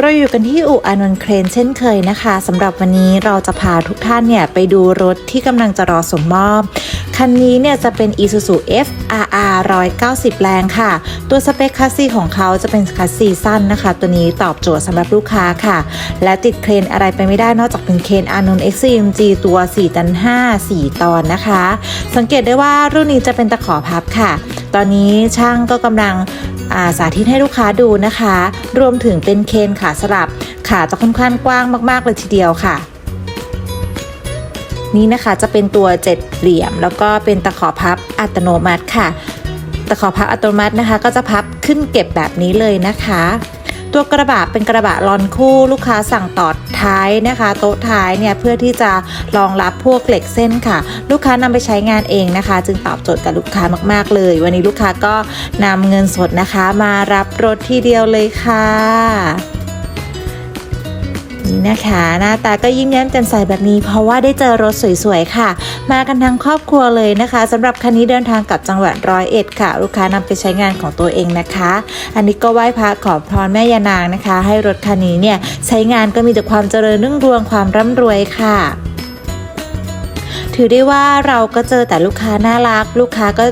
เราอยู่กันที่อู่อานนท์เครนเช่นเคยนะคะสำหรับวันนี้เราจะพาทุกท่านเนี่ยไปดูรถที่กำลังจะรอส่งมอบ คันนี้เนี่ยจะเป็น Isuzu FRR 190 แรงค่ะ ตัวสเปคคัสซีของเขาจะเป็นคัสซีสั้นนะคะ ตัวนี้ตอบโจทย์สำหรับลูกค้าค่ะ และติดเครนอะไรไปไม่ได้นอกจากเป็นเครนอานนท์ XCMG ตัว 4 ตัน 5 4 ตอนนะคะ สังเกตได้ว่ารุ่นนี้จะเป็นตะขอพับค่ะ ตอนนี้ช่างก็กำลัง สาธิตให้ลูกค้าดูนะคะ รวมถึงเป็นเคนขาสลับขาจะค่อนข้างกว้างมากๆเลยทีเดียวค่ะ นี่นะคะจะเป็นตัวเจ็ดเหลี่ยม แล้วก็เป็นตะขอพับอัตโนมัติค่ะ ตะขอพับอัตโนมัตินะคะ ก็จะพับขึ้นเก็บแบบนี้เลยนะคะ ตัวกระบะเป็นกระบะลอนคู่ลูกค้าสั่งต่อท้ายนะคะ โต๊ะท้ายเนี่ยเพื่อที่จะรองรับพวกเหล็กเส้นค่ะ ลูกค้านำไปใช้งานเองนะคะ จึงตอบโจทย์กับลูกค้ามาก ๆ เลย วันนี้ลูกค้าก็นำเงินสดนะคะ มารับรถที่เดียวเลยค่ะ นี่นะคะ หน้าตาก็ยิ้มแย้มแจ่มใสแบบนี้ เพราะว่าได้เจอรถสวยๆค่ะ มากันทั้งครอบครัวเลยนะคะสำหรับคันนี้เดินทางกลับจังหวัดร้อยเอ็ดค่ะ ลูกค้านำไปใช้งานของตัวเองนะคะ อันนี้ก็ไหว้พระขอพรแม่ยานางนะคะ ให้รถคันนี้เนี่ยใช้งานก็มีแต่ความเจริญรุ่งเรืองความร่ำรวยค่ะถือได้ว่าเราก็เจอแต่ลูกค้าน่ารัก ลูกค้าก็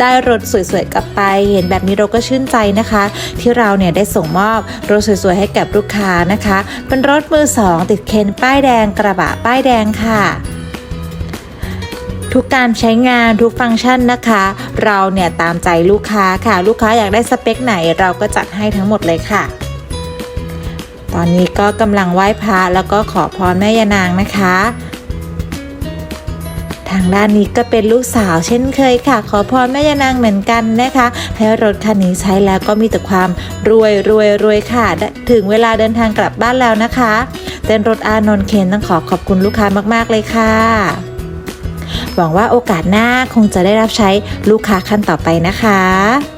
ได้รถสวยๆกลับไป เห็นแบบนี้เราก็ชื่นใจนะคะ ที่เราเนี่ยได้ส่งมอบรถสวยๆให้กับลูกค้านะคะ เป็นรถมือสองติดเคนป้ายแดงกระบะป้ายแดงค่ะทุกการใช้งานทุกฟังก์ชันนะคะ เราเนี่ยตามใจลูกค้าค่ะ ลูกค้าอยากได้สเปคไหนเราก็จัดให้ทั้งหมดเลยค่ะ ตอนนี้ก็กำลังไหว้พระแล้วก็ขอพรแม่ยานางนะคะ ทางด้านนี้ก็เป็นลูกสาวเช่นเคยค่ะ ขอพรแม่ยานางเหมือนกันนะคะ ให้รถคันนี้ใช้แล้วก็มีแต่ความรวยรวยรวยค่ะ ถึงเวลาเดินทางกลับบ้านแล้วนะคะเต้นรถอานนท์เคนต้องขอขอบคุณลูกค้ามาก ๆ เลยค่ะ หวังว่าโอกาสหน้าคงจะได้รับใช้ลูกค้าคันต่อไปนะคะ